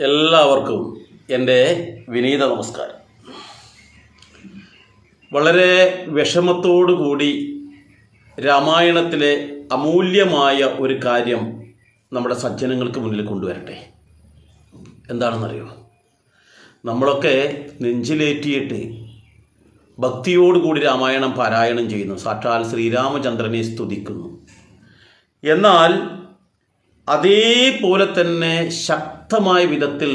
എല്ലാവർക്കും എന്റെ വിനീത നമസ്കാരം. വളരെ വിഷമത്തോടു കൂടി രാമായണത്തിലെ അമൂല്യമായ ഒരു കാര്യം നമ്മുടെ സജ്ജനങ്ങൾക്ക് മുന്നിൽ കൊണ്ടുവരട്ടെ. എന്താണെന്നറിയോ? നമ്മളൊക്കെ നെഞ്ചിലേറ്റിയിട്ട് ഭക്തിയോടുകൂടി രാമായണം പാരായണം ചെയ്യുന്നു. സാക്ഷാൽ ശ്രീരാമചന്ദ്രനെ സ്തുതിക്കുന്നു. എന്നാൽ അതേപോലെ തന്നെ ശക്തമായ വിധത്തിൽ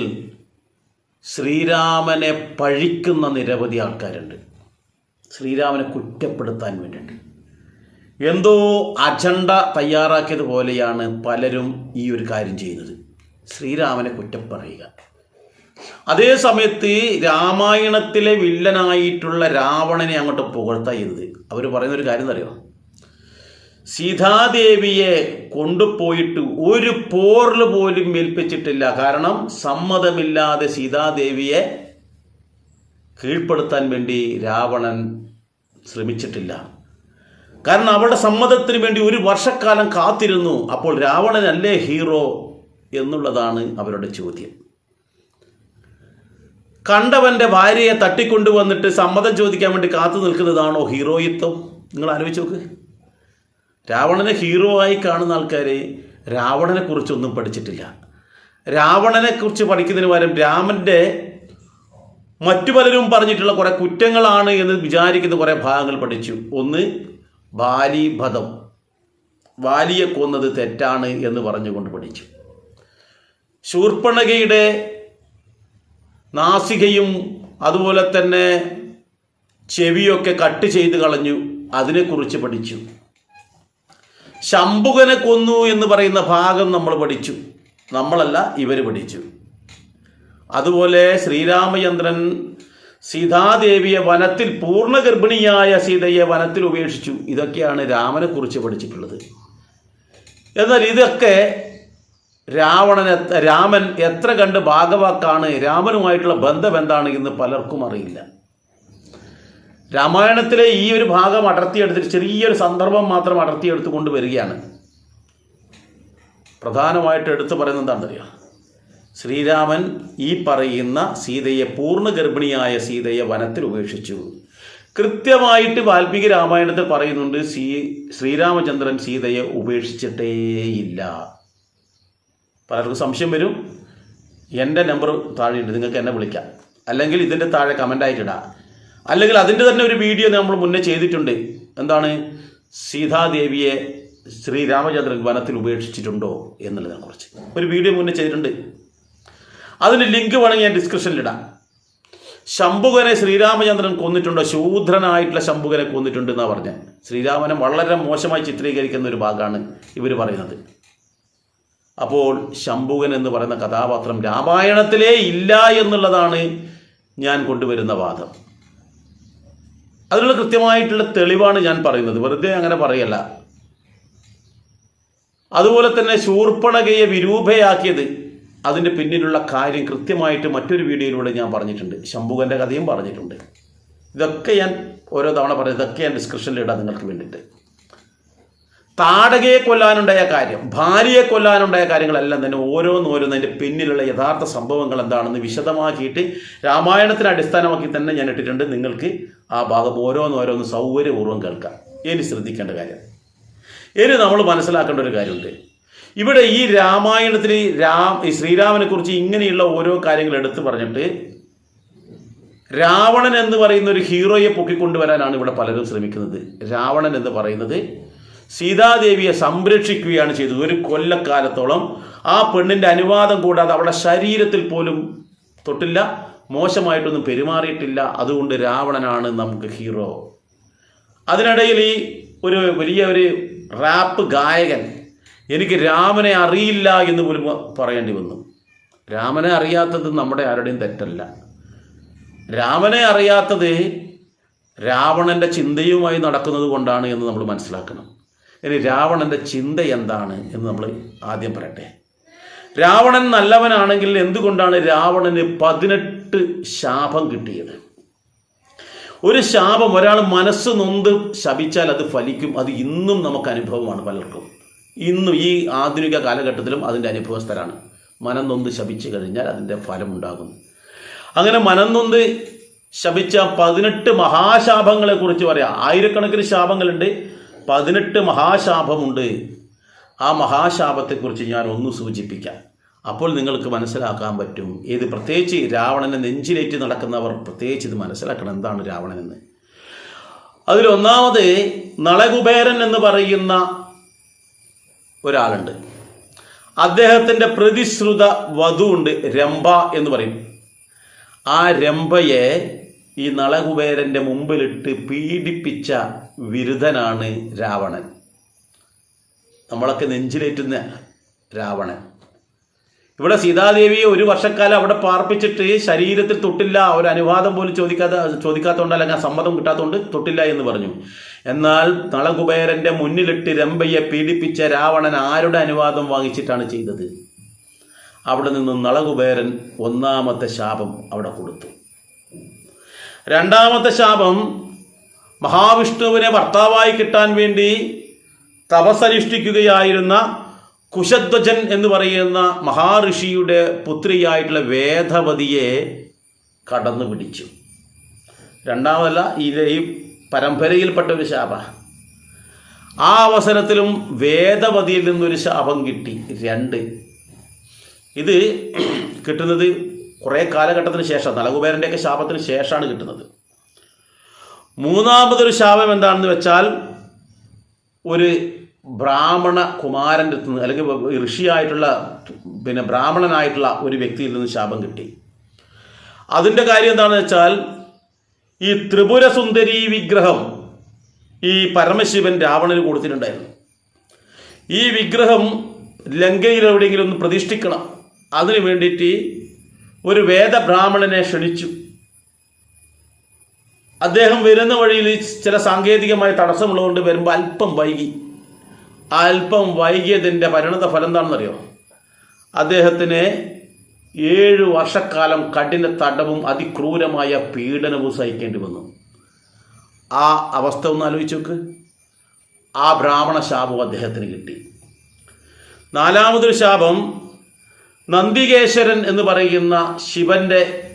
ശ്രീരാമനെ പഴിക്കുന്ന നിരവധി ആൾക്കാരുണ്ട്. ശ്രീരാമനെ കുറ്റപ്പെടുത്താൻ വേണ്ടിയിട്ട്. എന്തോ അജണ്ട തയ്യാറാക്കിയതുപോലെയാണ് പലരും ഈ ഒരു കാര്യം ചെയ്യുന്നത്. ശ്രീരാമനെ കുറ്റം പറയുക. അതേ സമയത്ത് രാമായണത്തിലെ വില്ലനായിട്ടുള്ള രാവണനെ അങ്ങോട്ട് പുകഴ്ത്താ അവർ പറയുന്ന ഒരു കാര്യം അറിയോ സീതാദേവിയെ കൊണ്ടുപോയിട്ട് ഒരു പോറിൽ പോലും ഏൽപ്പിച്ചിട്ടില്ല. കാരണം സമ്മതമില്ലാതെ സീതാദേവിയെ കീഴ്പ്പെടുത്താൻ വേണ്ടി രാവണൻ ശ്രമിച്ചിട്ടില്ല. കാരണം അവളുടെ സമ്മതത്തിന് വേണ്ടി ഒരു വർഷക്കാലം കാത്തിരുന്നു. അപ്പോൾ രാവണനല്ലേ ഹീറോ എന്നുള്ളതാണ് അവരുടെ ചോദ്യം. കണ്ടവന്റെ ഭാര്യയെ തട്ടിക്കൊണ്ടുവന്നിട്ട് സമ്മതം ചോദിക്കാൻ വേണ്ടി കാത്തു നിൽക്കുന്നതാണോ ഹീറോയിത്വം? നിങ്ങൾ ആലോചിച്ച് നോക്ക്. രാവണനെ ഹീറോ ആയി കാണുന്ന ആൾക്കാർ രാവണനെ കുറിച്ചൊന്നും പഠിച്ചിട്ടില്ല. രാവണനെ കുറിച്ച് പഠിക്കുന്നതിന് പകരം രാമന്റെ മറ്റു പലരും പറഞ്ഞിട്ടുള്ള കുറേ കുറ്റങ്ങളാണ് എന്ന് വിചാരിക്കുന്ന കുറേ ഭാഗങ്ങൾ പഠിച്ചു. ഒന്ന് ബാലിഭതം വാലിയെ കൊന്നത് തെറ്റാണ് എന്ന് പറഞ്ഞുകൊണ്ട് പഠിച്ചു. ശൂർപ്പണകയുടെ നാസികയും അതുപോലെ തന്നെ ചെവിയൊക്കെ കട്ട് ചെയ്ത് കളഞ്ഞു. അതിനെക്കുറിച്ച് പഠിച്ചു. ശംഭുകനെ കൊന്നു എന്ന് പറയുന്ന ഭാഗം നമ്മൾ പഠിച്ചു. നമ്മളല്ല ഇവർ പഠിച്ചു. അതുപോലെ ശ്രീരാമചന്ദ്രൻ സീതാദേവിയെ വനത്തിൽ പൂർണ ഗർഭിണിയായ സീതയെ വനത്തിൽ ഉപേക്ഷിച്ചു. ഇതൊക്കെയാണ് രാമനെ കുറിച്ച് പഠിച്ചിട്ടുള്ളത്. എന്നാൽ ഇതൊക്കെ രാവണൻ രാമൻ എത്ര കണ്ട് ഭാഗവാക്കാണ് രാമനുമായിട്ടുള്ള ബന്ധം എന്താണ് എന്ന് പലർക്കും അറിയില്ല. രാമായണത്തിലെ ഈ ഒരു ഭാഗം അടർത്തിയെടുത്തിട്ട് ചെറിയൊരു സന്ദർഭം മാത്രം അടർത്തിയെടുത്ത് കൊണ്ടുവരികയാണ് പ്രധാനമായിട്ട് എടുത്തു പറയുന്നത് എന്താണെന്നറിയാം? ശ്രീരാമൻ ഈ പറയുന്ന സീതയെ പൂർണ ഗർഭിണിയായ സീതയെ വനത്തിൽ ഉപേക്ഷിച്ചു. കൃത്യമായിട്ട് വാൽമീകി രാമായണത്തിൽ പറയുന്നുണ്ട് സീ ശ്രീരാമചന്ദ്രൻ സീതയെ ഉപേക്ഷിച്ചിട്ടേയില്ല. പലർക്കും സംശയം വരും. എന്റെ നമ്പർ താഴെയുണ്ട്. നിങ്ങൾക്ക് എന്നെ വിളിക്കാം. അല്ലെങ്കിൽ ഇതിന്റെ താഴെ കമന്റ് ഇടാം. അല്ലെങ്കിൽ അതിന്റെ തന്നെ ഒരു വീഡിയോ നമ്മൾ മുന്നേ ചെയ്തിട്ടുണ്ട്. എന്താണ്? സീതാദേവിയെ ശ്രീരാമചന്ദ്രൻ വനത്തിൽ ഉപേക്ഷിച്ചിട്ടുണ്ടോ എന്നുള്ളതിനെ കുറിച്ച് ഒരു വീഡിയോ മുന്നേ ചെയ്തിട്ടുണ്ട്. അതിന് ലിങ്ക് വേണമെങ്കിൽ ഞാൻ ഡിസ്ക്രിപ്ഷനിലിടാം ശംഭുകനെ ശ്രീരാമചന്ദ്രൻ കൊന്നിട്ടുണ്ടോ? ശൂദ്രനായിട്ടുള്ള ശംഭുകനെ കൊന്നിട്ടുണ്ട് എന്നാണ് പറഞ്ഞത്. ശ്രീരാമനെ വളരെ മോശമായി ചിത്രീകരിക്കുന്ന ഒരു ഭാഗമാണ് ഇവർ പറയുന്നത്. അപ്പോൾ ശംഭുകൻ എന്ന് പറയുന്ന കഥാപാത്രം രാമായണത്തിലേ ഇല്ല എന്നുള്ളതാണ് ഞാൻ കൊണ്ടുവരുന്ന വാദം. അതിനുള്ള കൃത്യമായിട്ടുള്ള തെളിവാണ് ഞാൻ പറയുന്നത്. വെറുതെ അങ്ങനെ പറയല്ല. അതുപോലെ തന്നെ ശൂർപ്പണകയെ വിരൂപയാക്കിയത് അതിന്റെ പിന്നിലുള്ള കാര്യം കൃത്യമായിട്ട് മറ്റൊരു വീഡിയോയിലൂടെ ഞാൻ പറഞ്ഞിട്ടുണ്ട്. ശംഭുകന്റെ കഥയും പറഞ്ഞിട്ടുണ്ട്. ഇതൊക്കെ ഞാൻ ഓരോ തവണ പറഞ്ഞു ഇതൊക്കെ ഞാൻ ഡിസ്ക്രിപ്ഷനിൽ ഇടാം നിങ്ങൾക്ക് വേണ്ടിയിട്ട്. താടകയെ കൊല്ലാനുണ്ടായ കാര്യം ഭാര്യയെ കൊല്ലാനുണ്ടായ കാര്യങ്ങളെല്ലാം തന്നെ ഓരോന്നോരോന്ന് അതിന്റെ പിന്നിലുള്ള യഥാർത്ഥ സംഭവങ്ങൾ എന്താണെന്ന് വിശദമാക്കിയിട്ട് രാമായണത്തിനെ അടിസ്ഥാനമാക്കി തന്നെ ഞാൻ ഇട്ടിട്ടുണ്ട്. നിങ്ങൾക്ക് ആ ഭാഗം ഓരോന്നോരോന്ന് സൗകര്യപൂർവം കേൾക്കാം. ഇനി ശ്രദ്ധിക്കേണ്ട കാര്യം. ഇനി നമ്മൾ മനസ്സിലാക്കേണ്ട ഒരു കാര്യമുണ്ട്. ഇവിടെ ഈ രാമായണത്തിൽ രാം ഈ ശ്രീരാമനെ കുറിച്ച് ഇങ്ങനെയുള്ള ഓരോ കാര്യങ്ങൾ എടുത്തു പറഞ്ഞിട്ട് രാവണൻ എന്ന് പറയുന്ന ഒരു ഹീറോയെ പൊക്കിക്കൊണ്ടുവരാനാണ് ഇവിടെ പലരും ശ്രമിക്കുന്നത്. രാവണൻ എന്ന് പറയുന്നത് സീതാദേവിയെ സംരക്ഷിക്കുകയാണ് ചെയ്തത്. ഒരു കൊല്ലക്കാലത്തോളം ആ പെണ്ണിന്റെ അനുവാദം കൂടാതെ അവളുടെ ശരീരത്തിൽ പോലും തൊട്ടില്ല. മോശമായിട്ടൊന്നും പെരുമാറിയിട്ടില്ല. അതുകൊണ്ട് രാവണനാണ് നമുക്ക് ഹീറോ. അതിനിടയിൽ ഈ ഒരു വലിയ ഒരു റാപ്പ് ഗായകൻ എനിക്ക് രാമനെ അറിയില്ല എന്ന് പോലും പറയേണ്ടി വന്നു. രാമനെ അറിയാത്തത് നമ്മുടെ ആരുടെയും തെറ്റല്ല. രാമനെ അറിയാത്തത് രാവണന്റെ ചിന്തയുമായി നടക്കുന്നത് കൊണ്ടാണ് എന്ന് നമ്മൾ മനസ്സിലാക്കണം. ഇനി രാവണന്റെ ചിന്ത എന്താണ് എന്ന് നമ്മൾ ആദ്യം പറയട്ടെ. രാവണൻ നല്ലവനാണെങ്കിൽ എന്തുകൊണ്ടാണ് രാവണന് പതിനെട്ട് ശാപം കിട്ടിയത്. ഒരു ശാപം ഒരാൾ മനസ്സ് നൊന്ത് ശപിച്ചാൽ അത് ഫലിക്കും. അത് ഇന്നും നമുക്ക് അനുഭവമാണ് പലർക്കും. ഇന്നും ഈ ആധുനിക കാലഘട്ടത്തിലും അതിന്റെ അനുഭവസ്ഥരാണ്. മനം നൊന്ത് ശപിച്ചു കഴിഞ്ഞാൽ അതിന്റെ ഫലമുണ്ടാകുന്നു. അങ്ങനെ മനം നൊന്ത് ശപിച്ച പതിനെട്ട് മഹാശാപങ്ങളെ കുറിച്ച് പറയാം. ആയിരക്കണക്കിന് ശാപങ്ങളുണ്ട്. പതിനെട്ട് മഹാശാപമുണ്ട്. ആ മഹാശാപത്തെക്കുറിച്ച് ഞാൻ ഒന്ന് സൂചിപ്പിക്കാം. അപ്പോൾ നിങ്ങൾക്ക് മനസ്സിലാക്കാൻ പറ്റും. ഏത് പ്രത്യേകിച്ച് രാവണനെ നെഞ്ചിലേറ്റ് നടക്കുന്നവർ പ്രത്യേകിച്ച് ഇത് മനസ്സിലാക്കണം എന്താണ് രാവണനെന്ന് അതിലൊന്നാമത് നളകുബേരൻ എന്ന് പറയുന്ന ഒരാളുണ്ട്. അദ്ദേഹത്തിന്റെ പ്രതിശ്രുത വധുവുണ്ട് രംഭ എന്ന് പറയും. ആ രംഭയെ ഈ നളകുബേരന്റെ മുമ്പിലിട്ട് പീഡിപ്പിച്ച വിരുദ്ധനാണ് രാവണൻ. നമ്മളൊക്കെ നെഞ്ചിലേറ്റുന്ന രാവണൻ. ഇവിടെ സീതാദേവിയെ ഒരു വർഷക്കാലം അവിടെ പാർപ്പിച്ചിട്ട് ശരീരത്തിൽ തൊട്ടില്ല ഒരു അനുവാദം പോലും ചോദിക്കാതെ ചോദിക്കാത്തതുകൊണ്ട് അല്ലെങ്കിൽ സമ്മതം കിട്ടാത്തതുകൊണ്ട് തൊട്ടില്ല എന്ന് പറഞ്ഞു. എന്നാൽ നളകുബേരന്റെ മുന്നിലിട്ട് രംഭയെ പീഡിപ്പിച്ച രാവണൻ ആരുടെ അനുവാദം വാങ്ങിച്ചിട്ടാണ് ചെയ്തത്? അവിടെ നിന്ന് നളകുബേരൻ ഒന്നാമത്തെ ശാപം അവിടെ കൊടുത്തു. രണ്ടാമത്തെ ശാപം മഹാവിഷ്ണുവിനെ ഭർത്താവായി കിട്ടാൻ വേണ്ടി തപസ്സനുഷ്ഠിക്കുകയായിരുന്ന കുശധ്വജൻ എന്ന് പറയുന്ന മഹാഋഷിയുടെ പുത്രിയായിട്ടുള്ള വേദവതിയെ കടന്നു പിടിച്ചു. രണ്ടാമതല്ല ഇത് ഈ പരമ്പരയിൽപ്പെട്ട ഒരു ശാപ. ആ അവസരത്തിലും വേദവതിയിൽ നിന്നൊരു ശാപം കിട്ടി. രണ്ട്. ഇത് കിട്ടുന്നത് കുറേ കാലഘട്ടത്തിന് ശേഷം നലകുബേരന്റെയൊക്കെ ശാപത്തിന് ശേഷമാണ് കിട്ടുന്നത്. മൂന്നാമതൊരു ശാപം എന്താണെന്ന് വെച്ചാൽ ഒരു ബ്രാഹ്മണ കുമാരന്റെ നിന്ന് അല്ലെങ്കിൽ ഋഷിയായിട്ടുള്ള പിന്നെ ബ്രാഹ്മണനായിട്ടുള്ള ഒരു വ്യക്തിയിൽ നിന്ന് ശാപം കിട്ടി. അതിന്റെ കാര്യം എന്താണെന്ന് വെച്ചാൽ ഈ ത്രിപുരസുന്ദരി വിഗ്രഹം ഈ പരമശിവൻ രാവണന് കൊടുത്തിട്ടുണ്ടായിരുന്നു. ഈ വിഗ്രഹം ലങ്കയിൽ എവിടെയെങ്കിലും ഒന്ന് പ്രതിഷ്ഠിക്കണം. അതിനു വേണ്ടിയിട്ട് ഒരു വേദബ്രാഹ്മണനെ ക്ഷണിച്ചു. അദ്ദേഹം വരുന്ന വഴിയിൽ ചില സാങ്കേതികമായ തടസ്സമുള്ളതുകൊണ്ട് വരുമ്പോൾ അല്പം വൈകി. അല്പം വൈകിയതിന്റെ പരിണത ഫലം എന്താണെന്നറിയോ അദ്ദേഹത്തിന് ഏഴ് വർഷക്കാലം കഠിന തടവും അതിക്രൂരമായ പീഡനവും സഹിക്കേണ്ടി വന്നു. ആ അവസ്ഥ ഒന്ന് ആലോചിച്ച് നോക്ക്. ആ ബ്രാഹ്മണ ശാപം അദ്ദേഹത്തിന് കിട്ടി. നാലാമതൊരു ശാപം നന്ദികേശ്വരൻ എന്ന് പറയുന്ന ശിവന്റെ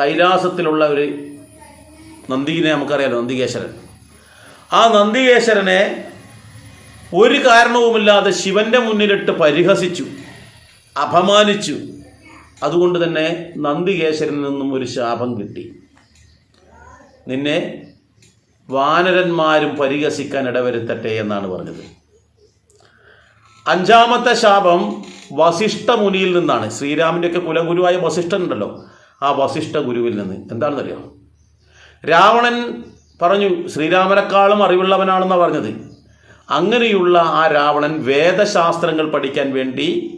കൈലാസത്തിലുള്ള ഒരു നന്ദിനെ നമുക്കറിയാലോ നന്ദികേശ്വരൻ ആ നന്ദികേശ്വരനെ ഒരു കാരണവുമില്ലാതെ ശിവന്റെ മുന്നിലിട്ട് പരിഹസിച്ചു അപമാനിച്ചു. അതുകൊണ്ട് തന്നെ നന്ദികേശരിൽ നിന്നും ഒരു ശാപം കിട്ടി. നിന്നെ വാനരന്മാരും പരിഹസിക്കാൻ ഇടവരുത്തട്ടെ എന്നാണ് പറഞ്ഞത്. അഞ്ചാമത്തെ ശാപം വസിഷ്ഠ മുനിയിൽ നിന്നാണ്. ശ്രീരാമന്റെയൊക്കെ കുലഗുരുവായ വസിഷ്ഠൻ ഉണ്ടല്ലോ ആ വസിഷ്ഠ ഗുരുവിൽ നിന്ന്. എന്താണെന്നറിയാം? രാവണൻ പറഞ്ഞു ശ്രീരാമനെക്കാളും അറിവുള്ളവനാണെന്നാണ് പറഞ്ഞത്. അങ്ങനെയുള്ള ആ രാവണൻ വേദശാസ്ത്രങ്ങൾ പഠിക്കാൻ വേണ്ടി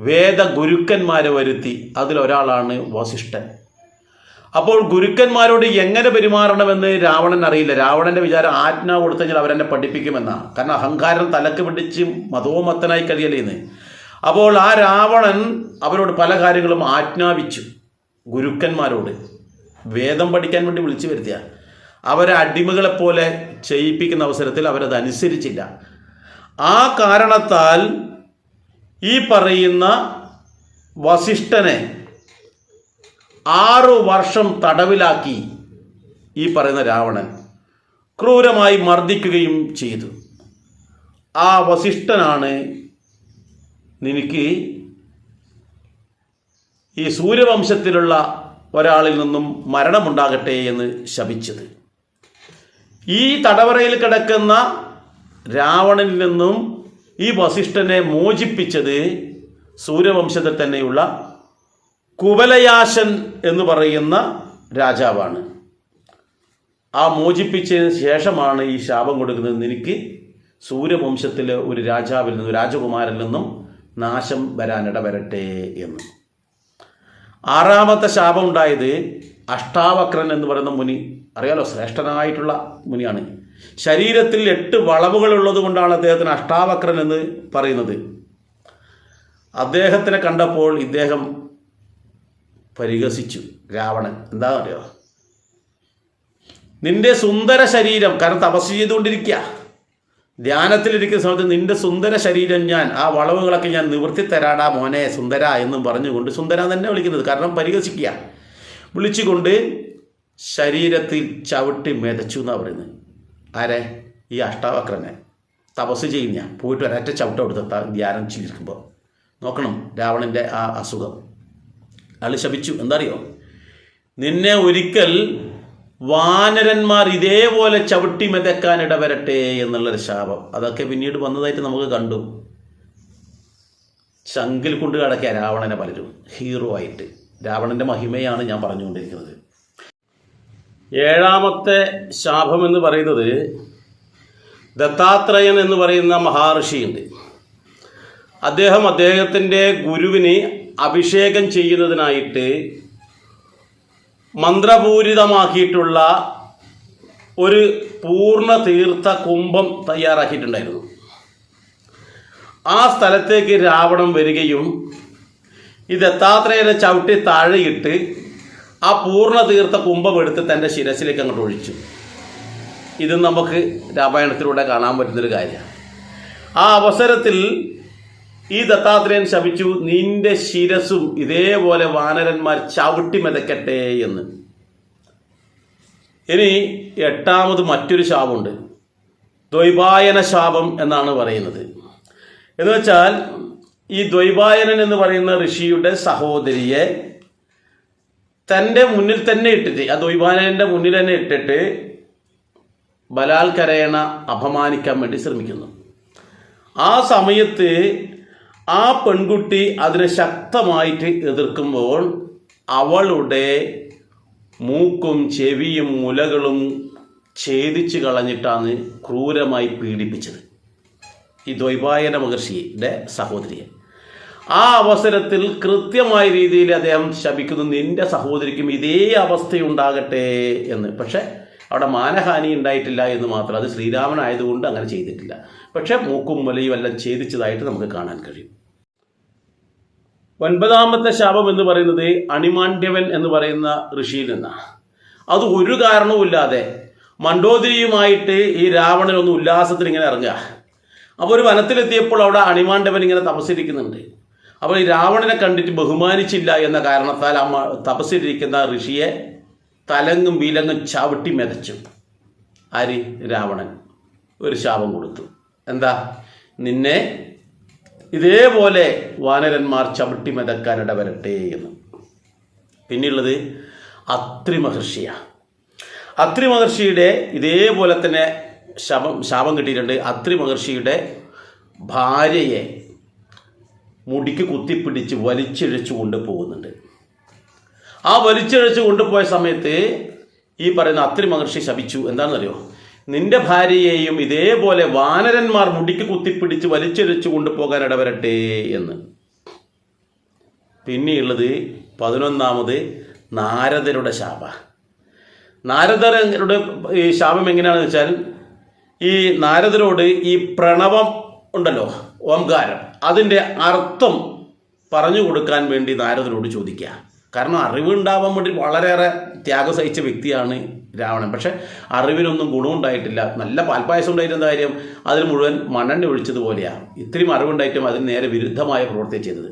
വേദഗുരുക്കന്മാരെ വരുത്തി. അതിലൊരാളാണ് വസിഷ്ഠൻ. അപ്പോൾ ഗുരുക്കന്മാരോട് എങ്ങനെ പെരുമാറണമെന്ന് രാവണൻ അറിയില്ല. രാവണന്റെ വിചാരം ആജ്ഞ കൊടുത്തു കഴിഞ്ഞാൽ അവരെന്നെ പഠിപ്പിക്കുമെന്നാണ് കാരണം അഹങ്കാരം തലക്ക് പിടിച്ച് മതോമത്തനായി കഴിയലേന്ന് അപ്പോൾ ആ രാവണൻ അവരോട് പല കാര്യങ്ങളും ആജ്ഞാപിച്ചു ഗുരുക്കന്മാരോട്. വേദം പഠിക്കാൻ വേണ്ടി വിളിച്ചു വരുത്തിയ. അവരെ അടിമകളെപ്പോലെ ചെയ്യിപ്പിക്കുന്ന അവസരത്തിൽ അവരത് അനുസരിച്ചില്ല. ആ കാരണത്താൽ ഈ പറയുന്ന വസിഷ്ഠനെ ആറു വർഷം തടവിലാക്കി ഈ പറയുന്ന രാവണൻ ക്രൂരമായി മർദ്ദിക്കുകയും ചെയ്തു. ആ വസിഷ്ഠനാണ് നിനക്ക് ഈ സൂര്യവംശത്തിലുള്ള ഒരാളിൽ നിന്നും മരണമുണ്ടാകട്ടെ എന്ന് ശപിച്ചത്. ഈ തടവറയിൽ കിടക്കുന്ന രാവണനിൽ നിന്നും ഈ വസിഷ്ഠനെ മോചിപ്പിച്ചത് സൂര്യവംശത്തിൽ തന്നെയുള്ള കുവലയാശൻ എന്ന് പറയുന്ന രാജാവാണ്. ആ മോചിപ്പിച്ചതിന് ശേഷമാണ് ഈ ശാപം കൊടുക്കുന്നത് എനിക്ക് സൂര്യവംശത്തിലെ ഒരു രാജാവിൽ നിന്നും രാജകുമാരിൽ നിന്നും നാശം വരാനിട വരട്ടെ എന്ന്. ആറാമത്തെ ശാപം ഉണ്ടായത് അഷ്ടാവക്രൻ എന്ന് പറയുന്ന മുനി അറിയാലോ ശ്രേഷ്ഠനായിട്ടുള്ള മുനിയാണ്. ശരീരത്തിൽ എട്ട് വളവുകൾ ഉള്ളത് കൊണ്ടാണ് അദ്ദേഹത്തിന് അഷ്ടാവക്രൻ എന്ന് പറയുന്നത്. അദ്ദേഹത്തിനെ കണ്ടപ്പോൾ ഇദ്ദേഹം പരിഹസിച്ചു. രാവണൻ എന്താണെന്നറിയോ? നിന്റെ സുന്ദര ശരീരം കാരണം തപസ് ചെയ്തുകൊണ്ടിരിക്കുക. ധ്യാനത്തിലിരിക്കുന്ന സമയത്ത് നിന്റെ സുന്ദര ശരീരം ഞാൻ ആ വളവുകളൊക്കെ ഞാൻ നിവർത്തി തരാടാ മോനെ സുന്ദര എന്നും പറഞ്ഞുകൊണ്ട് സുന്ദര തന്നെ വിളിക്കുന്നത്. കാരണം പരിഹസിക്കുക. വിളിച്ചുകൊണ്ട് ശരീരത്തിൽ ചവിട്ടി മെതച്ചു എന്നാണ് പറയുന്നത്. ആരെ? ഈ അഷ്ടാവക്രനെ. തപസ് ചെയ്യുന്ന പോയിട്ട് ഒരൊറ്റ ചവിട്ട കൊടുത്ത ധ്യാനം ചെയ്തിരിക്കുമ്പോൾ നോക്കണം രാവണന്റെ ആ അസുഖം. അയാൾ ശപിച്ചു. എന്തറിയോ? നിന്നെ ഒരിക്കൽ വാനരന്മാർ ഇതേപോലെ ചവിട്ടി മെതക്കാൻ ഇടവരട്ടെ എന്നുള്ളൊരു ശാപം. അതൊക്കെ പിന്നീട് വന്നതായിട്ട് നമുക്ക് കണ്ടു. ചങ്കിൽ കൊണ്ട് കിടക്കുക രാവണനെ പലരും ഹീറോ ആയിട്ട്. രാവണന്റെ മഹിമയാണ് ഞാൻ പറഞ്ഞുകൊണ്ടിരിക്കുന്നത്. ഏഴാമത്തെ ശാപം എന്ന് പറയുന്നത് ദത്താത്രേയൻ എന്ന് പറയുന്ന മഹാർഷിയുണ്ട് അദ്ദേഹം അദ്ദേഹത്തിന്റെ ഗുരുവിന് അഭിഷേകം ചെയ്യുന്നതിനായിട്ട് മന്ത്രപൂരിതമാക്കിയിട്ടുള്ള ഒരു പൂർണ തീർത്ഥ കുംഭം തയ്യാറാക്കിയിട്ടുണ്ടായിരുന്നു. ആ സ്ഥലത്തേക്ക് രാവണം വരികയും ഈ ദത്താത്രേയനെ ചവിട്ടി താഴെയിട്ട് ആ പൂർണ തീർത്ഥ കുംഭം എടുത്ത് തന്റെ ശിരസിലേക്ക് അങ്ങോട്ട് ഒഴിച്ചു. ഇത് നമുക്ക് രാമായണത്തിലൂടെ കാണാൻ പറ്റുന്നൊരു കാര്യമാണ്. ആ അവസരത്തിൽ ഈ ദത്താത്രേയൻ ശപിച്ചു നിന്റെ ശിരസും ഇതേപോലെ വാനരന്മാർ ചവിട്ടി മെതക്കട്ടെ എന്ന്. ഇനി എട്ടാമത് മറ്റൊരു ശാപമുണ്ട്. ദ്വൈപായന ശാപം എന്നാണ് പറയുന്നത്. എന്ന് വെച്ചാൽ ഈ ദ്വൈപായനൻ എന്ന് പറയുന്ന ഋഷിയുടെ സഹോദരിയെ തന്റെ മുന്നിൽ തന്നെ ഇട്ടിട്ട് ആ ദ്വൈപായനന്റെ മുന്നിൽ തന്നെ ഇട്ടിട്ട് ബലാൽക്കരേണ അപമാനിക്കാൻ വേണ്ടി ശ്രമിക്കുന്നു. ആ സമയത്ത് ആ പെൺകുട്ടി അതിനെ ശക്തമായിട്ട് എതിർക്കുമ്പോൾ അവളുടെ മൂക്കും ചെവിയും മുലകളും ഛേദിച്ച് കളഞ്ഞിട്ടാണ് ക്രൂരമായി പീഡിപ്പിച്ചത്. ഈ ദ്വൈപായന മഹർഷിയുടെ സഹോദരിയെ. ആ അവസരത്തിൽ കൃത്യമായ രീതിയിൽ അദ്ദേഹം ശപിക്കുന്നു. നിന്റെ സഹോദരിക്കും ഇതേ അവസ്ഥയുണ്ടാകട്ടെ എന്ന്. പക്ഷേ അവിടെ മാനഹാനി ഉണ്ടായിട്ടില്ല എന്ന് മാത്രം. അത് ശ്രീരാമൻ ആയതുകൊണ്ട് അങ്ങനെ ചെയ്തിട്ടില്ല. പക്ഷേ മൂക്കും മുലയും എല്ലാം ഛേദിച്ചതായിട്ട് നമുക്ക് കാണാൻ കഴിയും. ഒൻപതാമത്തെ ശാപം എന്ന് പറയുന്നത് അണിമാണ്ഡ്യവൻ എന്ന് പറയുന്ന ഋഷിയിൽ നിന്നാണ്. അത് ഒരു കാരണവുമില്ലാതെ മണ്ടോദരിയുമായിട്ട് ഈ രാവണൻ ഒന്ന് ഉല്ലാസത്തിൽ ഇങ്ങനെ ഇറങ്ങുക. അപ്പോൾ ഒരു വനത്തിലെത്തിയപ്പോൾ അവിടെ അണിമാണ്ഡവൻ ഇങ്ങനെ തപസ്സിരിക്കുന്നുണ്ട്. അപ്പോൾ ഈ രാവണനെ കണ്ടിട്ട് ബഹുമാനിച്ചില്ല എന്ന കാരണത്താൽ ആ തപസ്സിലിരിക്കുന്ന ഋഷിയെ തലങ്ങും വിലങ്ങും ചവിട്ടി മെതച്ചു. ആര്? രാവണൻ. ഒരു ശാപം കൊടുത്തു. എന്താ? നിന്നെ ഇതേപോലെ വാനരന്മാർ ചവിട്ടി മെതക്കാനിട വരട്ടെ എന്ന്. പിന്നെയുള്ളത് അത്രി മഹർഷിയാണ് അത്രി മഹർഷിയുടെ ഇതേപോലെ തന്നെ ശപം ശാപം കിട്ടിയിട്ടുണ്ട്. അത്രി മഹർഷിയുടെ ഭാര്യയെ മുടിക്ക് കുത്തിപ്പിടിച്ച് വലിച്ചിഴച്ചു കൊണ്ടുപോകുന്നുണ്ട് ആ വലിച്ചിഴച്ചു കൊണ്ടുപോയ സമയത്ത് ഈ പറയുന്ന അത്രി മഹർഷി ശപിച്ചു. എന്താണെന്നറിയോ? നിന്റെ ഭാര്യയെയും ഇതേപോലെ വാനരന്മാർ മുടിക്ക് കുത്തിപ്പിടിച്ച് വലിച്ചിഴച്ചു കൊണ്ടുപോകാൻ ഇടവരട്ടെ എന്ന്. പിന്നെയുള്ളത് പതിനൊന്നാമത് നാരദരുടെ ശാപ. നാരദരുടെ ഈ ശാപം എങ്ങനെയാണെന്ന് വെച്ചാൽ ഈ നാരദരോട് ഈ പ്രണവം ഉണ്ടല്ലോ. ഓംകാരം. അതിന്റെ അർത്ഥം പറഞ്ഞു കൊടുക്കാൻ വേണ്ടി നാരദനോട് ചോദിക്കുക. കാരണം അറിവുണ്ടാവാൻ വേണ്ടി വളരെയേറെ ത്യാഗം സഹിച്ച വ്യക്തിയാണ് രാവണൻ. പക്ഷെ അറിവിനൊന്നും ഗുണമുണ്ടായിട്ടില്ല. നല്ല പാൽപ്പായസം ഉണ്ടായിരുന്ന കാര്യം അതിൽ മുഴുവൻ മണ്ണെണ്ണ ഒഴിച്ചതുപോലെയാണ് ഇത്രയും അറിവുണ്ടായിട്ടും അതിന് നേരെ വിരുദ്ധമായ പ്രവൃത്തി ചെയ്തത്.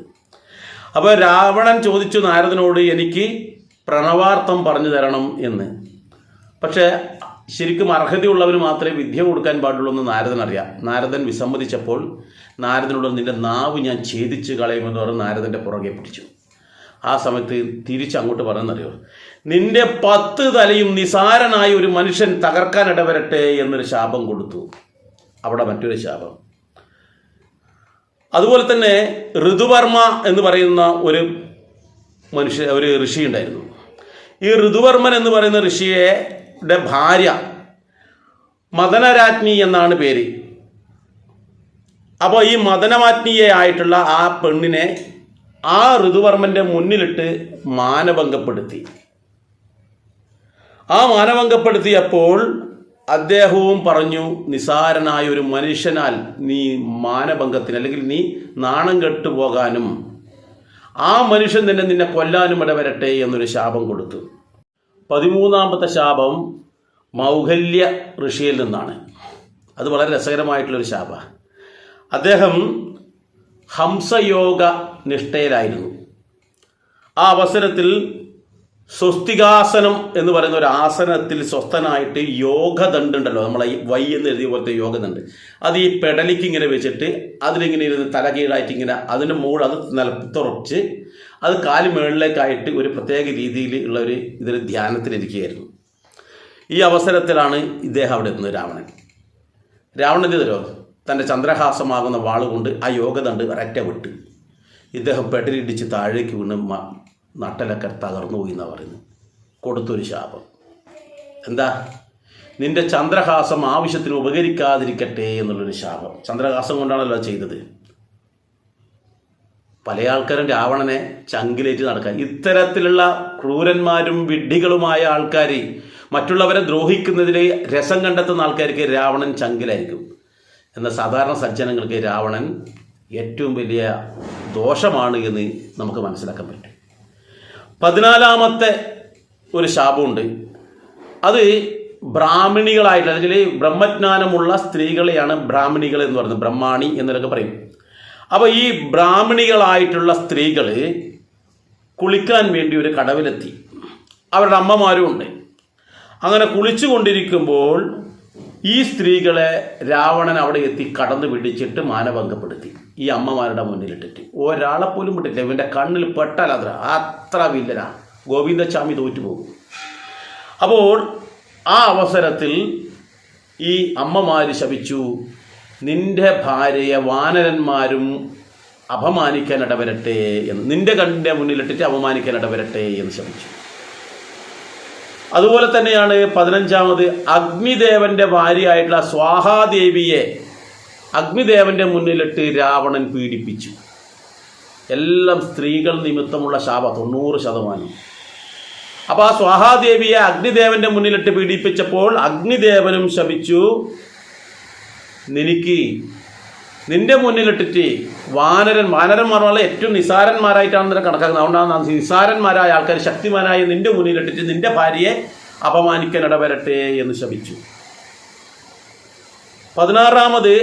അപ്പോൾ രാവണൻ ചോദിച്ചു നാരദനോട് എനിക്ക് പ്രണവാർത്ഥം പറഞ്ഞു തരണം എന്ന്. പക്ഷേ ശരിക്കും അർഹതയുള്ളവന് മാത്രമേ വിദ്യ കൊടുക്കാൻ പാടുള്ളൂ എന്ന് നാരദൻ അറിയാം. നാരദൻ വിസമ്മതിച്ചപ്പോൾ നാരദനോട് നിന്റെ നാവ് ഞാൻ ഛേദിച്ച് കളയുമെന്ന് പറഞ്ഞ് നാരദന്റെ പുറകെ പിടിച്ചു. ആ സമയത്ത് തിരിച്ച് അങ്ങോട്ട് പറയുന്നറിയോ നിന്റെ പത്ത് തലയും നിസാരനായ ഒരു മനുഷ്യൻ തകർക്കാൻ ഇടവരട്ടെ എന്നൊരു ശാപം കൊടുത്തു. അവിടെ മറ്റൊരു ശാപം. അതുപോലെ തന്നെ ഋതുവർമ്മ എന്ന് പറയുന്ന ഒരു മനുഷ്യ ഒരു ഋഷി ഉണ്ടായിരുന്നു ഈ ഋതുവർമ്മൻ എന്ന് പറയുന്ന ഋഷിയുടെ ഭാര്യ. മദനരാജ്ഞി എന്നാണ് പേര്. അപ്പോൾ ഈ മദനമാജ്ഞിയെ ആയിട്ടുള്ള ആ പെണ്ണിനെ ആ ഋതുവർമ്മന്റെ മുന്നിലിട്ട് മാനഭംഗപ്പെടുത്തി. ആ മാനഭംഗപ്പെടുത്തിയപ്പോൾ അദ്ദേഹവും പറഞ്ഞു നിസാരനായ ഒരു മനുഷ്യനാൽ നീ മാനഭംഗത്തിന് അല്ലെങ്കിൽ നീ നാണം കെട്ടുപോകാനും ആ മനുഷ്യൻ തന്നെ നിന്നെ കൊല്ലാനും ഇടവരട്ടെ എന്നൊരു ശാപം കൊടുത്തു. പതിമൂന്നാമത്തെ ശാപം മൗഹല്യ ഋഷിയിൽ നിന്നാണ്. അത് വളരെ രസകരമായിട്ടുള്ളൊരു ശാപ. അദ്ദേഹം ഹംസയോഗ നിഷ്ഠയിലായിരുന്നു. ആ അവസരത്തിൽ സ്വസ്തികാസനം എന്ന് പറയുന്ന ഒരു ആസനത്തിൽ സ്വസ്ഥനായിട്ട് യോഗദണ്ഡ് ഉണ്ടല്ലോ നമ്മളെ വൈ എന്ന് എഴുതിയ പോലത്തെ യോഗദണ്ട് അത് ഈ പെടലിക്ക് ഇങ്ങനെ വെച്ചിട്ട് അതിലിങ്ങനെ ഇരുന്ന് തലകീഴായിട്ട് ഇങ്ങനെ അതിന്റെ മുകളിൽ അത് നിലത്തുറച്ച് അത് കാൽ മുകളിലേക്കായിട്ട് ഒരു പ്രത്യേക രീതിയിൽ ഉള്ള ഒരു ഇതിൽ ധ്യാനത്തിലിരിക്കുകയായിരുന്നു ഈ അവസരത്തിലാണ് ഇദ്ദേഹം അവിടെ എത്തുന്നത് രാവണൻ. രാവണൻ ചെയ്തല്ലോ? തന്റെ ചന്ദ്രഹാസമാകുന്ന വാളുകൊണ്ട് ആ യോഗദണ്ട് ഒരറ്റ വിട്ട്. ഇദ്ദേഹം പെടലിടിച്ച് താഴേക്ക് വീണ് നട്ടലൊക്കെ തകർന്നു പോയി എന്നാണ് പറയുന്നത്. കൊടുത്തൊരു ശാപം. എന്താ? നിന്റെ ചന്ദ്രഹാസം ആവശ്യത്തിന് ഉപകരിക്കാതിരിക്കട്ടെ എന്നുള്ളൊരു ശാപം. ചന്ദ്രഹാസം കൊണ്ടാണല്ലോ ചെയ്തത്. പല ആൾക്കാരും രാവണനെ ചങ്കിലേറ്റ് നടക്കാൻ. ഇത്തരത്തിലുള്ള ക്രൂരന്മാരും വിഡ്ഢികളുമായ ആൾക്കാർ മറ്റുള്ളവരെ ദ്രോഹിക്കുന്നതിൽ രസം കണ്ടെത്തുന്ന ആൾക്കാർക്ക് രാവണൻ ചങ്കിലായിരിക്കും. എന്ന സാധാരണ സജ്ജനങ്ങൾക്ക് രാവണൻ ഏറ്റവും വലിയ ദോഷമാണ് എന്ന് നമുക്ക് മനസ്സിലാക്കാൻ പറ്റും. പതിനാലാമത്തെ ഒരു ശാപമുണ്ട്. അത് ബ്രാഹ്മണികളായിട്ട് അല്ലെങ്കിൽ ബ്രഹ്മജ്ഞാനമുള്ള സ്ത്രീകളെയാണ് ബ്രാഹ്മണികൾ എന്ന് പറയുന്നത് ബ്രഹ്മാണി എന്നൊക്കെ പറയും. അപ്പോൾ ഈ ബ്രാഹ്മണികളായിട്ടുള്ള സ്ത്രീകൾ കുളിക്കാൻ വേണ്ടി ഒരു കടവിലെത്തി. അവരുടെ അമ്മമാരും ഉണ്ട് അങ്ങനെ കുളിച്ചു കൊണ്ടിരിക്കുമ്പോൾ ഈ സ്ത്രീകളെ രാവണൻ അവിടെ എത്തി കടന്നു പിടിച്ചിട്ട് മാനഭംഗപ്പെടുത്തി ഈ അമ്മമാരുടെ മുന്നിലിട്ടിട്ട്. ഒരാളെ പോലും വിട്ടില്ല ഇവന്റെ കണ്ണിൽ പെട്ടാൽ അത്ര അത്ര വില്ലനാ. ഗോവിന്ദസ്വാമി തോറ്റുപോകും. അപ്പോൾ ആ അവസരത്തിൽ ഈ അമ്മമാർ ശപിച്ചു നിന്റെ ഭാര്യയെ വാനരന്മാരും അപമാനിക്കാൻ ഇടവരട്ടെ എന്ന്. നിന്റെ കണ്ണിന്റെ മുന്നിലിട്ടിട്ട് അപമാനിക്കാൻ ഇടവരട്ടെ എന്ന് ശപിച്ചു. അതുപോലെ തന്നെയാണ് പതിനഞ്ചാമത് അഗ്നിദേവന്റെ ഭാര്യയായിട്ടുള്ള സ്വാഹാദേവിയെ അഗ്നിദേവന്റെ മുന്നിലിട്ട് രാവണൻ പീഡിപ്പിച്ചു. എല്ലാം സ്ത്രീകൾ നിമിത്തമുള്ള ശാപ തൊണ്ണൂറ് ശതമാനം. അപ്പോൾ ആ സ്വാഹാദേവിയെ അഗ്നിദേവന്റെ മുന്നിലിട്ട് പീഡിപ്പിച്ചപ്പോൾ അഗ്നിദേവനും ശപിച്ചു. നിനക്ക് നിന്റെ മുന്നിലിട്ടിട്ട് വാനരൻ വാനരന്മാർ ഏറ്റവും നിസാരന്മാരായിട്ടാണ് നിന്നെ കണക്കാക്കുന്നത്. അതുകൊണ്ടാണ് നിസാരന്മാരായ ആൾക്കാർ ശക്തിമാനായ നിന്റെ മുന്നിലിട്ടിട്ട് നിന്റെ ഭാര്യയെ അപമാനിക്കാൻ ഇടവരട്ടെ എന്ന് ശപിച്ചു. പതിനാറാമത്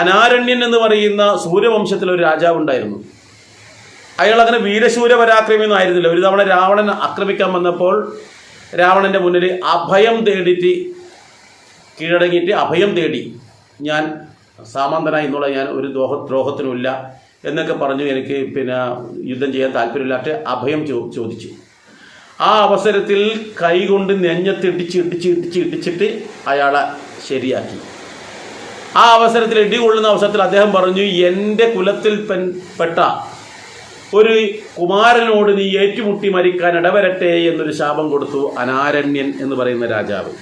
അനാരണ്യൻ എന്ന് പറയുന്ന സൂര്യവംശത്തിലെ ഒരു രാജാവുണ്ടായിരുന്നു അയാൾ അങ്ങനെ വീരശൂര ആയിരുന്നില്ല. ഒരു തവണ രാവണൻ ആക്രമിക്കാൻ വന്നപ്പോൾ രാവണന്റെ മുന്നിൽ അഭയം തേടിയിട്ട് കീഴടങ്ങിയിട്ട് അഭയം തേടി ഞാൻ സാമന്തനായി എന്നുള്ള ഞാൻ ഒരു ദ്രോഹ ദ്രോഹത്തിനുമില്ല എന്നൊക്കെ പറഞ്ഞു എനിക്ക് പിന്നെ യുദ്ധം ചെയ്യാൻ താല്പര്യമില്ലാട്ട് അഭയം ചോദിച്ചു. ആ അവസരത്തിൽ കൈകൊണ്ട് നെഞ്ഞത്ത് ഇടിച്ച് ഇടിച്ച് ഇടിച്ച് ഇടിച്ചിട്ട് അയാളെ ശരിയാക്കി. ആ അവസരത്തിൽ ഇടി കൊള്ളുന്ന അവസരത്തിൽ അദ്ദേഹം പറഞ്ഞു എന്റെ കുലത്തിൽ പെട്ട ഒരു കുമാരനോട് നീ ഏറ്റുമുട്ടി മരിക്കാൻ ഇടവരട്ടെ എന്നൊരു ശാപം കൊടുത്തു അനാരണ്യൻ എന്ന് പറയുന്ന രാജാവ്.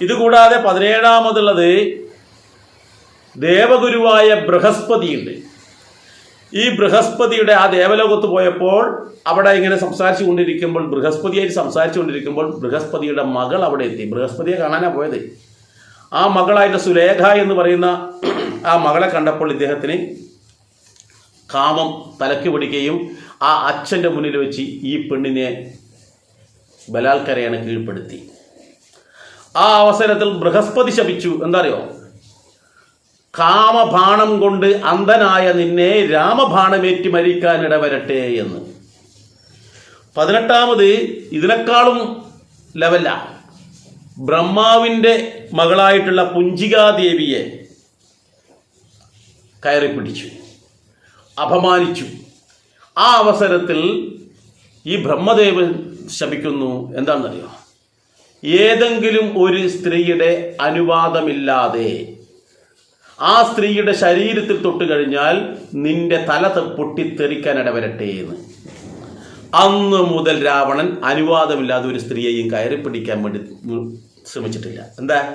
ഇതുകൂടാതെ പതിനേഴാമതുള്ളത് ദേവഗുരുവായ ബൃഹസ്പതിയുണ്ട്. ഈ ബൃഹസ്പതിയുടെ ആ ദേവലോകത്ത് പോയപ്പോൾ അവിടെ ഇങ്ങനെ സംസാരിച്ചു കൊണ്ടിരിക്കുമ്പോൾ ബൃഹസ്പതിയായിട്ട് സംസാരിച്ചു കൊണ്ടിരിക്കുമ്പോൾ ബൃഹസ്പതിയുടെ മകൾ അവിടെ എത്തി. ബൃഹസ്പതിയെ കാണാനാണ് പോയത്. ആ മകളായിട്ട് സുലേഖ എന്ന് പറയുന്ന ആ മകളെ കണ്ടപ്പോൾ ഇദ്ദേഹത്തിന് കാമം തലക്ക് പിടിക്കുകയും ആ അച്ഛന്റെ മുന്നിൽ വെച്ച് ഈ പെണ്ണിനെ ബലാത്കരയാണ് കീഴ്പ്പെടുത്തി. ആ അവസരത്തിൽ ബൃഹസ്പതി ശപിച്ചു. എന്താ അറിയോ? കാമബാണം കൊണ്ട് അന്ധനായ നിന്നെ രാമഭാണമേറ്റി മരിക്കാനിട വരട്ടെ എന്ന്. പതിനെട്ടാമത് ഇതിനേക്കാളും ലെവല ബ്രഹ്മാവിന്റെ മകളായിട്ടുള്ള പുഞ്ചികാദേവിയെ കയറി പിടിച്ചു. അപമാനിച്ചു. ആ അവസരത്തിൽ ഈ ബ്രഹ്മദേവൻ ശപിക്കുന്നു. എന്താണെന്നറിയോ? ഏതെങ്കിലും ഒരു സ്ത്രീയുടെ അനുവാദമില്ലാതെ ആ സ്ത്രീയുടെ ശരീരത്തിൽ തൊട്ട് കഴിഞ്ഞാൽ നിന്റെ തല പൊട്ടിത്തെറിക്കാൻ ഇടവരട്ടെ എന്ന്. അന്ന് മുതൽ രാവണൻ അനുവാദമില്ലാതെ ഒരു സ്ത്രീയെയും കയറി പിടിക്കാൻ വേണ്ടി ശ്രമിച്ചിട്ടില്ല. എന്താ?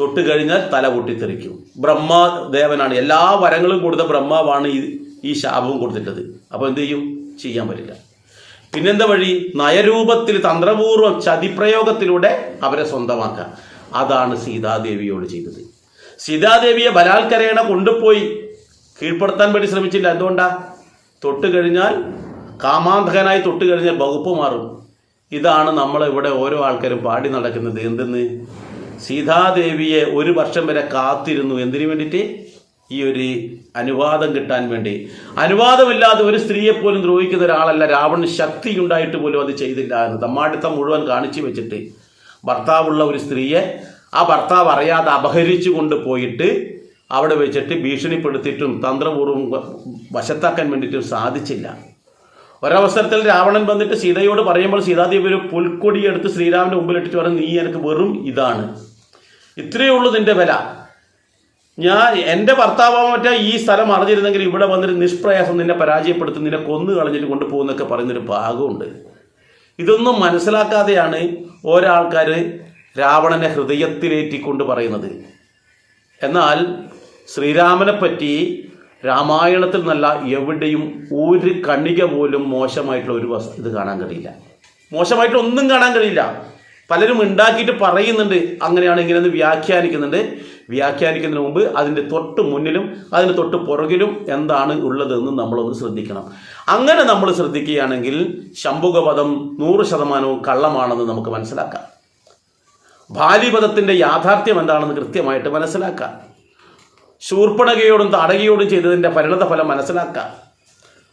തൊട്ട് കഴിഞ്ഞാൽ തല പൊട്ടിത്തെറിക്കും. ബ്രഹ്മദേവനാണ് എല്ലാ വരങ്ങളും കൊടുത്ത ബ്രഹ്മാവാണ് ഈ ഈ ശാപവും കൊടുത്തിട്ടത്. അപ്പോൾ എന്ത് ചെയ്യും? ചെയ്യാൻ പറ്റില്ല. പിന്നെന്താ വഴി? നയരൂപത്തിൽ തന്ത്രപൂർവം ചതിപ്രയോഗത്തിലൂടെ അവരെ സ്വന്തമാക്കുക. അതാണ് സീതാദേവിയോട് ചെയ്തത്. സീതാദേവിയെ ബലാത്കരേണ കൊണ്ടുപോയി കീഴ്പ്പെടുത്താൻ വേണ്ടി ശ്രമിച്ചില്ല. എന്തുകൊണ്ടാ? തൊട്ട് കഴിഞ്ഞാൽ കാമാന്ധകനായി തൊട്ട് കഴിഞ്ഞാൽ വകുപ്പ് മാറും. ഇതാണ് നമ്മൾ ഇവിടെ ഓരോ ആൾക്കാരും പാടി നടക്കുന്നത്. എന്തെന്ന്? സീതാദേവിയെ ഒരു വർഷം വരെ കാത്തിരുന്നു. എന്തിനു വേണ്ടിയിട്ട്? ഈ ഒരു അനുവാദം കിട്ടാൻ വേണ്ടി. അനുവാദമില്ലാതെ ഒരു സ്ത്രീയെ പോലും ദ്രോഹിക്കുന്ന ഒരാളല്ല. രാവണൻ ശക്തി ഉണ്ടായിട്ട് പോലും അത് ചെയ്തില്ല എന്ന് തമ്മാടിത്തം മുഴുവൻ കാണിച്ചു വെച്ചിട്ട് ഭർത്താവുള്ള ഒരു സ്ത്രീയെ ആ ഭർത്താവ് അറിയാതെ അപഹരിച്ചു കൊണ്ടുപോയിട്ട് അവിടെ വെച്ചിട്ട് ഭീഷണിപ്പെടുത്തിയിട്ടും തന്ത്രപൂർവം വശത്താക്കാൻ വേണ്ടിയിട്ടും സാധിച്ചില്ല. ഒരവസരത്തിൽ രാവണൻ വന്നിട്ട് സീതയോട് പറയുമ്പോൾ സീതാദേവി ഒരു പുൽക്കൊടി എടുത്ത് ശ്രീരാമന്റെ മുമ്പിലിട്ടിട്ട് പറഞ്ഞു നീ എനിക്ക് വെറും ഇതാണ്. ഇത്രയേ ഉള്ളൂ നിന്റെ വില. ഞാൻ എന്റെ ഭർത്താവാൻ മറ്റേ ഈ സ്ഥലം അറിഞ്ഞിരുന്നെങ്കിൽ ഇവിടെ വന്നിട്ട് നിഷ്പ്രയാസം നിന്നെ പരാജയപ്പെടുത്തി നിന്നെ കൊന്നു കളഞ്ഞിട്ട് കൊണ്ടുപോകുന്നൊക്കെ പറയുന്നൊരു ഭാഗമുണ്ട് ഇതൊന്നും മനസ്സിലാക്കാതെയാണ് ഓരോ ആൾക്കാർ രാവണനെ ഹൃദയത്തിലേറ്റിക്കൊണ്ട് പറയുന്നത്. എന്നാൽ ശ്രീരാമനെപ്പറ്റി രാമായണത്തിൽ നല്ല എവിടെയും ഒരു കണിക പോലും മോശമായിട്ടുള്ള ഒരു വസ്തു ഇത് കാണാൻ കഴിയില്ല. മോശമായിട്ടുള്ള ഒന്നും കാണാൻ കഴിയില്ല. പലരും ഉണ്ടാക്കിയിട്ട് പറയുന്നുണ്ട്. അങ്ങനെയാണ് ഇങ്ങനെയെന്ന് വ്യാഖ്യാനിക്കുന്നുണ്ട്. വ്യാഖ്യാനിക്കുന്നതിന് മുമ്പ് അതിന്റെ തൊട്ട് മുന്നിലും അതിന്റെ തൊട്ട് പുറകിലും എന്താണ് ഉള്ളതെന്ന് നമ്മളൊന്ന് ശ്രദ്ധിക്കണം. അങ്ങനെ നമ്മൾ ശ്രദ്ധിക്കുകയാണെങ്കിൽ ശംഭുകവധം നൂറ് ശതമാനവും കള്ളമാണെന്ന് നമുക്ക് മനസ്സിലാക്കാം. ബാലിപദത്തിന്റെ യാഥാർത്ഥ്യം എന്താണെന്ന് കൃത്യമായിട്ട് മനസ്സിലാക്കുക ശൂർപ്പണകയോടും താടകയോടും ചെയ്തതിന്റെ പരിണതഫലം മനസ്സിലാക്കുക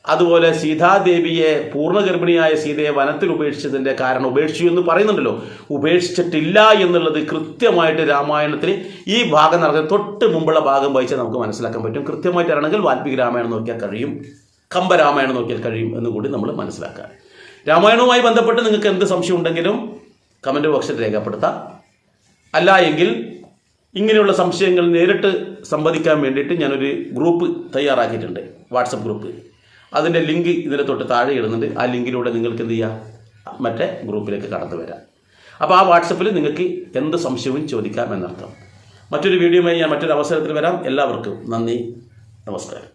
അതുപോലെ സീതാദേവിയെ പൂർണഗർഭിണിയായ സീതയെ വനത്തിൽ ഉപേക്ഷിച്ചതിന്റെ കാരണം ഉപേക്ഷിച്ചു എന്ന് പറയുന്നുണ്ടല്ലോ. ഉപേക്ഷിച്ചിട്ടില്ല എന്നുള്ളത് കൃത്യമായിട്ട് രാമായണത്തിൽ ഈ ഭാഗം നടക്കുന്ന തൊട്ട് മുമ്പുള്ള ഭാഗം വായിച്ചാൽ നമുക്ക് മനസ്സിലാക്കാൻ പറ്റും. കൃത്യമായിട്ട് അറിയണമെങ്കിൽ വാൽമീകി രാമായണം നോക്കിയാൽ കഴിയും. കമ്പരാമായണം നോക്കിയാൽ കഴിയും എന്ന് കൂടി നമ്മൾ മനസ്സിലാക്കുക രാമായണവുമായി ബന്ധപ്പെട്ട് നിങ്ങൾക്ക് എന്ത് സംശയം ഉണ്ടെങ്കിലും കമന്റ് ബോക്സിൽ രേഖപ്പെടുത്താം. അല്ല എങ്കിൽ ഇങ്ങനെയുള്ള സംശയങ്ങൾ നേരിട്ട് സംവദിക്കാൻ വേണ്ടിയിട്ട് ഞാനൊരു ഗ്രൂപ്പ് തയ്യാറാക്കിയിട്ടുണ്ട് വാട്സപ്പ് ഗ്രൂപ്പ്. അതിന്റെ ലിങ്ക് ഇതിന്റെ തൊട്ട് താഴെ ഇടുന്നുണ്ട്. ആ ലിങ്കിലൂടെ നിങ്ങൾക്ക് എന്ത് ചെയ്യാം? മറ്റേ ഗ്രൂപ്പിലേക്ക് കടന്നു വരാം. അപ്പോൾ ആ വാട്സപ്പിൽ നിങ്ങൾക്ക് എന്ത് സംശയവും ചോദിക്കാം എന്നർത്ഥം. മറ്റൊരു വീഡിയോയുമായി ഞാൻ മറ്റൊരു അവസരത്തിൽ വരാം. എല്ലാവർക്കും നന്ദി. നമസ്കാരം.